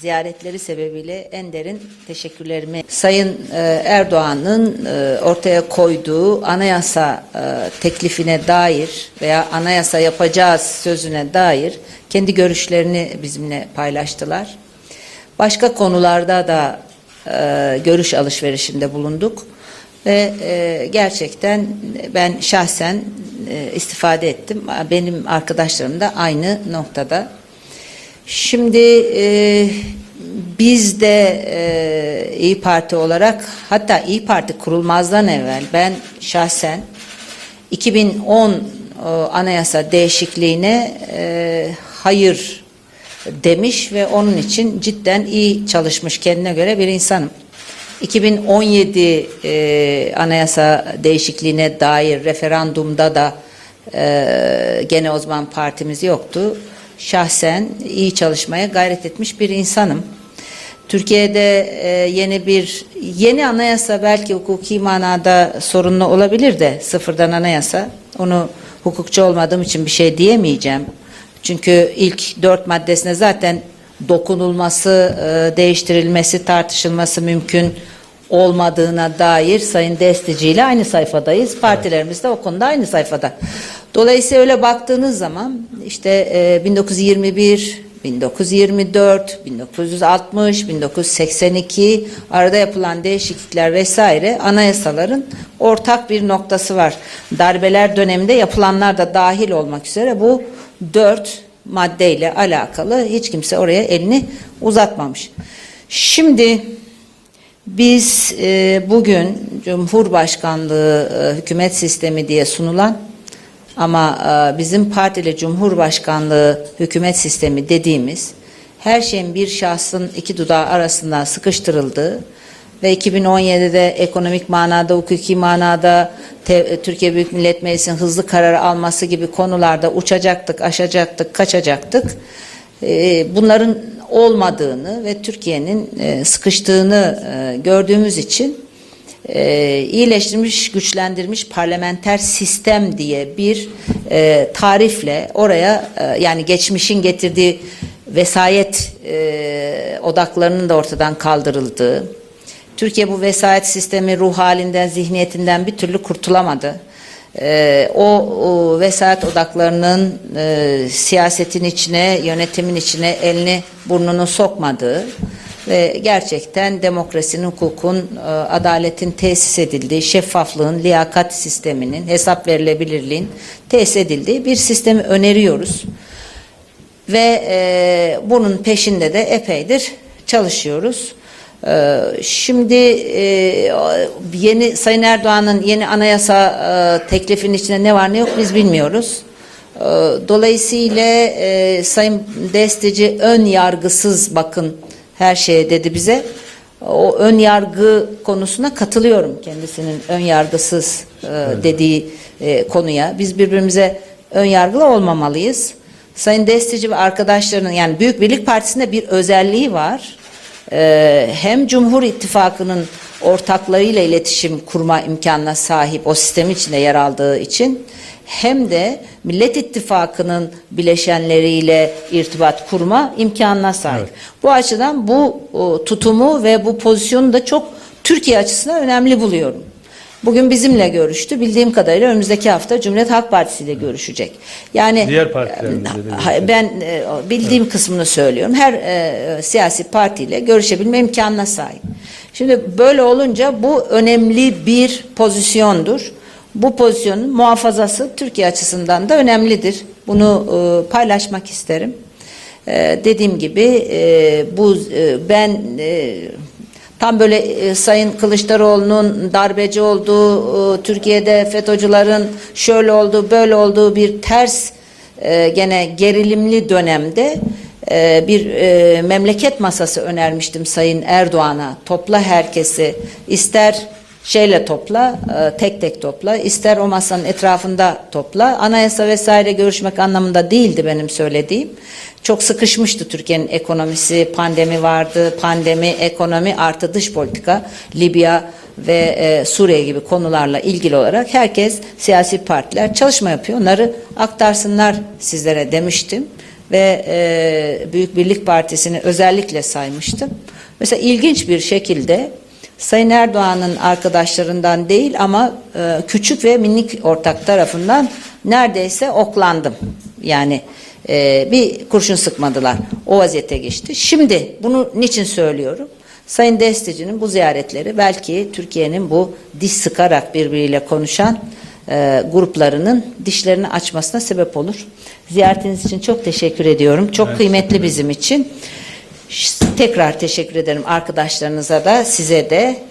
ziyaretleri sebebiyle en derin teşekkürlerimi Sayın e, Erdoğan'ın e, ortaya koyduğu anayasa e, teklifine dair veya anayasa yapacağız sözüne dair kendi görüşlerini bizimle paylaştılar. Başka konularda da görüş alışverişinde bulunduk ve gerçekten ben şahsen istifade ettim. Benim arkadaşlarım da aynı noktada. Şimdi e, biz de e, İyi Parti olarak hatta İyi Parti kurulmazdan evvel ben şahsen 2010 e, anayasa değişikliğine e, hayır demiş ve onun için cidden iyi çalışmış kendine göre bir insanım. 2017 e, anayasa değişikliğine dair referandumda da e, gene o zaman partimiz yoktu. Şahsen iyi çalışmaya gayret etmiş bir insanım. Türkiye'de e, yeni bir yeni anayasa belki hukuki manada sorunlu olabilir de sıfırdan anayasa. Onu hukukçu olmadığım için bir şey diyemeyeceğim. Çünkü ilk dört maddesine zaten dokunulması, e, değiştirilmesi, tartışılması mümkün olmadığına dair Sayın Destici ile aynı sayfadayız. Partilerimiz de o konuda aynı sayfada. Dolayısıyla öyle baktığınız zaman işte e, 1921, 1924, 1960, 1982 arada yapılan değişiklikler vesaire anayasaların ortak bir noktası var. Darbeler döneminde yapılanlar da dahil olmak üzere bu dört maddeyle alakalı hiç kimse oraya elini uzatmamış. Şimdi biz e, bugün Cumhurbaşkanlığı e, hükümet sistemi diye sunulan ama e, bizim partili Cumhurbaşkanlığı hükümet sistemi dediğimiz her şeyin bir şahsın iki dudağı arasında sıkıştırıldığı ve 2017'de ekonomik manada, hukuki manada te, Türkiye Büyük Millet Meclisi'nin hızlı karar alması gibi konularda uçacaktık, aşacaktık, kaçacaktık. E, bunların olmadığını ve Türkiye'nin e, sıkıştığını e, gördüğümüz için e, iyileştirilmiş, güçlendirilmiş parlamenter sistem diye bir e, tarifle oraya e, yani geçmişin getirdiği vesayet e, odaklarının da ortadan kaldırıldığı, Türkiye bu vesayet sistemi ruh halinden, zihniyetinden bir türlü kurtulamadı. Ee, o, o vesayet odaklarının e, siyasetin içine, yönetimin içine elini burnunu sokmadığı ve gerçekten demokrasinin, hukukun, e, adaletin tesis edildiği, şeffaflığın, liyakat sisteminin, hesap verilebilirliğin tesis edildiği bir sistemi öneriyoruz. Ve e, bunun peşinde de epeydir çalışıyoruz. Ee, Şimdi e, yeni Sayın Erdoğan'ın yeni anayasa e, teklifinin içinde ne var ne yok biz bilmiyoruz. Ee, Dolayısıyla e, Sayın Destici ön yargısız bakın her şeye dedi bize. O ön yargı konusuna katılıyorum kendisinin ön yargısız dediği konuya. Biz birbirimize ön yargılı olmamalıyız. Sayın Destici ve arkadaşlarının yani Büyük Birlik Partisi'nde bir özelliği var e, hem Cumhur İttifakı'nın ortaklarıyla iletişim kurma imkanına sahip o sistem içinde yer aldığı için hem de Millet İttifakı'nın bileşenleriyle irtibat kurma imkanına sahip. Evet. Bu açıdan bu o, tutumu ve bu pozisyonu da çok Türkiye açısından önemli buluyorum. Bugün bizimle görüştü. Bildiğim kadarıyla önümüzdeki hafta Cumhuriyet Halk Partisi ile görüşecek. Yani Diğer görüşecek. ben e, bildiğim kısmını söylüyorum. Her e, siyasi partiyle görüşebilme imkanına sahip. Şimdi böyle olunca bu önemli bir pozisyondur. Bu pozisyonun muhafazası Türkiye açısından da önemlidir. Bunu e, paylaşmak isterim. E, dediğim gibi e, bu e, ben e, tam böyle e, Sayın Kılıçdaroğlu'nun darbeci olduğu, e, Türkiye'de FETÖ'cülerin şöyle olduğu, böyle olduğu bir ters e, gene gerilimli dönemde e, bir e, memleket masası önermiştim Sayın Erdoğan'a. Topla herkesi ister şeyle topla, e, tek tek topla, ister o masanın etrafında topla. Anayasa vesaire görüşmek anlamında değildi benim söylediğim. Çok sıkışmıştı Türkiye'nin ekonomisi, pandemi vardı, pandemi, ekonomi artı dış politika, Libya ve e, Suriye gibi konularla ilgili olarak herkes siyasi partiler çalışma yapıyor. Onları aktarsınlar sizlere demiştim. ve e, Büyük Birlik Partisi'ni özellikle saymıştım. Mesela ilginç bir şekilde Sayın Erdoğan'ın arkadaşlarından değil ama e, küçük ve minik ortak tarafından neredeyse oklandım. Yani e, bir kurşun sıkmadılar. O vaziyete geçti. Şimdi bunu niçin söylüyorum? Sayın Desteci'nin bu ziyaretleri belki Türkiye'nin bu diş sıkarak birbiriyle konuşan e, gruplarının dişlerini açmasına sebep olur. Ziyaretiniz için çok teşekkür ediyorum. Çok kıymetli bizim için. Tekrar teşekkür ederim arkadaşlarınıza da size de.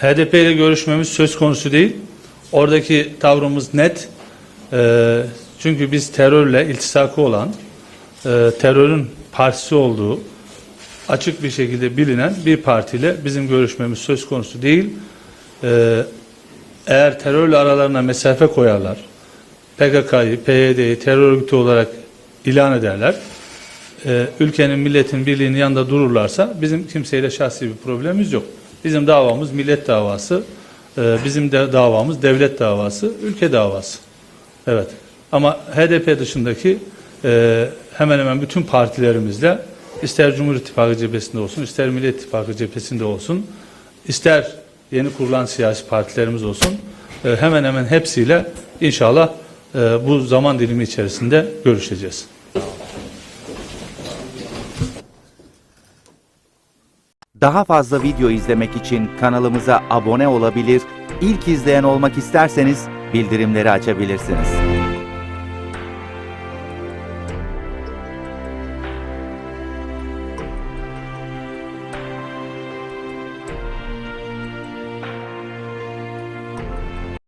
HDP ile görüşmemiz söz konusu değil. Oradaki tavrımız net. Ee, çünkü biz terörle iltisakı olan, e, terörün partisi olduğu açık bir şekilde bilinen bir partiyle bizim görüşmemiz söz konusu değil. Ee, eğer terörle aralarına mesafe koyarlar, PKK'yı, PYD'yi terör örgütü olarak ilan ederler, e, ülkenin milletin birliğinin yanında dururlarsa bizim kimseyle şahsi bir problemimiz yok. Bizim davamız millet davası, e, bizim de davamız devlet davası, ülke davası. Evet. Ama HDP dışındaki e, hemen hemen bütün partilerimizle ister Cumhur İttifakı cephesinde olsun, ister Millet İttifakı cephesinde olsun, ister yeni kurulan siyasi partilerimiz olsun, e, hemen hemen hepsiyle inşallah bu zaman dilimi içerisinde görüşeceğiz. Daha fazla video izlemek için kanalımıza abone olabilir, ilk izleyen olmak isterseniz bildirimleri açabilirsiniz.